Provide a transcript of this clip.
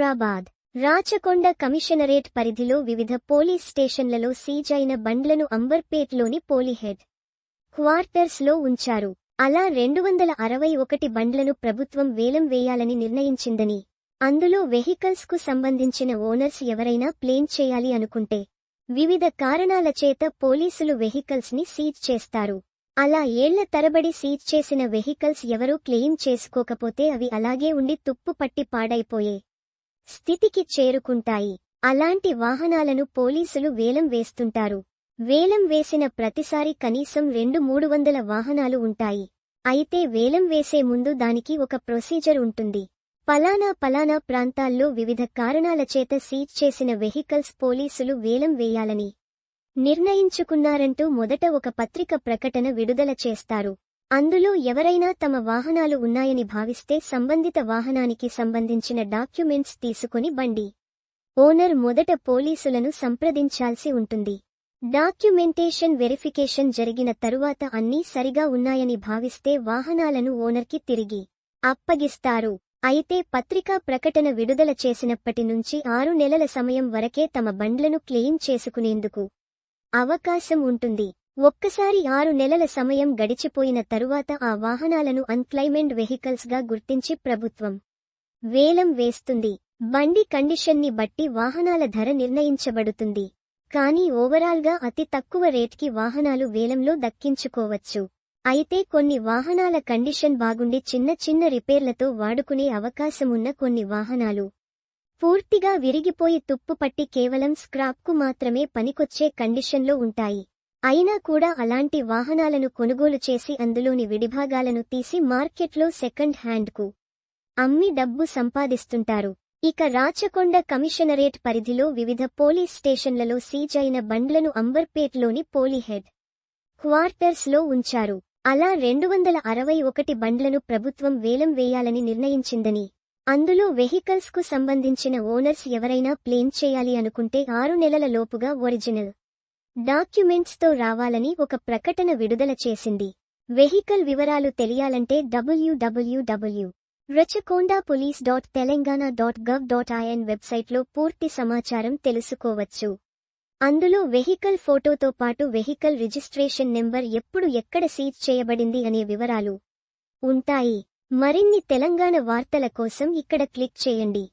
Hyderabad Rachakonda commissionerate పరిధిలో వివిధ police స్టేషన్లలో సీజ్ అయిన బండ్లను అంబర్పేట్లోని పోలీహెడ్ క్వార్టర్స్లో ఉంచారు. అలా రెండు వందల అరవై ఒకటి బండ్లను ప్రభుత్వం వేలం వేయాలని నిర్ణయించిందని అందులో వెహికల్స్కు సంబంధించిన ఓనర్స్ ఎవరైనా ప్లేన్ చేయాలి అనుకుంటే వివిధ కారణాల చేత పోలీసులు వెహికల్స్ని సీజ్ చేస్తారు. అలా ఏళ్ళ తరబడి సీజ్ చేసిన వెహికల్స్ ఎవరూ క్లెయిమ్ చేసుకోకపోతే అవి అలాగే ఉండి తుప్పు పట్టి పాడైపోయే స్థితికి చేరుకుంటాయి. అలాంటి వాహనాలను పోలీసులు వేలం వేస్తుంటారు. వేలం వేసిన ప్రతిసారి కనీసం రెండు మూడు వందల వాహనాలు ఉంటాయి. అయితే వేలం వేసే ముందు దానికి ఒక ప్రొసీజర్ ఉంటుంది. పలానా పలానా ప్రాంతాల్లో వివిధ కారణాల చేత సీజ్ చేసిన వెహికల్స్ పోలీసులు వేలం వేయాలని నిర్ణయించుకున్నారంటూ మొదట ఒక పత్రిక ప్రకటన విడుదల చేస్తారు. అందులో ఎవరైనా తమ వాహనాలు ఉన్నాయని భావిస్తే సంబంధిత వాహనానికి సంబంధించిన డాక్యుమెంట్స్ తీసుకుని బండి. ఓనర్ మొదట పోలీసులను సంప్రదించాల్సి ఉంటుంది. డాక్యుమెంటేషన్ వెరిఫికేషన్ జరిగిన తరువాత అన్నీ సరిగా ఉన్నాయని భావిస్తే వాహనాలను ఓనర్కి తిరిగి అప్పగిస్తారు. అయితే పత్రికా ప్రకటన విడుదల చేసినప్పటి నుంచి ఆరు నెలల సమయం వరకే తమ బండ్లను క్లెయిమ్ చేసుకునేందుకు అవకాశం ఉంటుంది. ఒక్కసారి ఆరు నెలల సమయం గడిచిపోయిన తరువాత ఆ వాహనాలను అన్క్లైమెండ్ వెహికల్స్గా గుర్తించి ప్రభుత్వం వేలం వేస్తుంది. బండి కండిషన్ని బట్టి వాహనాల ధర నిర్ణయించబడుతుంది. కానీ ఓవరాల్గా అతి తక్కువ రేట్కి వాహనాలు వేలంలో దక్కించుకోవచ్చు. అయితే కొన్ని వాహనాల కండిషన్ బాగుండి చిన్న చిన్న రిపేర్లతో వాడుకునే అవకాశమున్న కొన్ని వాహనాలు పూర్తిగా విరిగిపోయి తుప్పుపట్టి కేవలం స్క్రాప్కు మాత్రమే పనికొచ్చే కండిషన్లో ఉంటాయి. అయినా కూడా అలాంటి వాహనాలను కొనుగోలు చేసి అందులోని విడిభాగాలను తీసి మార్కెట్లో సెకండ్ హ్యాండ్కు అమ్మి డబ్బు సంపాదిస్తుంటారు. ఇక రాచకొండ కమిషనరేట్ పరిధిలో వివిధ పోలీస్ స్టేషన్లలో సీజ్ అయిన బండ్లను అంబర్పేట్లోని పోలీహెడ్ క్వార్టర్స్లో ఉంచారు. అలా రెండు వందల అరవై ఒకటి బండ్లను ప్రభుత్వం వేలం వేయాలని నిర్ణయించిందని అందులో వెహికల్స్కు సంబంధించిన ఓనర్స్ ఎవరైనా ప్లేన్ చేయాలి అనుకుంటే ఆరు నెలల లోపుగా ఒరిజినల్ డాక్యుమెంట్స్తో రావాలని ఒక ప్రకటన విడుదల చేసింది. వెహికల్ వివరాలు తెలియాలంటే W W W Rachakonda police dot Telangana dot gov dot I N వెబ్సైట్లో పూర్తి సమాచారం తెలుసుకోవచ్చు. అందులో వెహికల్ ఫోటోతో పాటు వెహికల్ రిజిస్ట్రేషన్ నెంబర్ ఎప్పుడు ఎక్కడ సీజ్ చేయబడింది అనే వివరాలు ఉంటాయి. మరిన్ని తెలంగాణ వార్తల కోసం ఇక్కడ క్లిక్ చేయండి.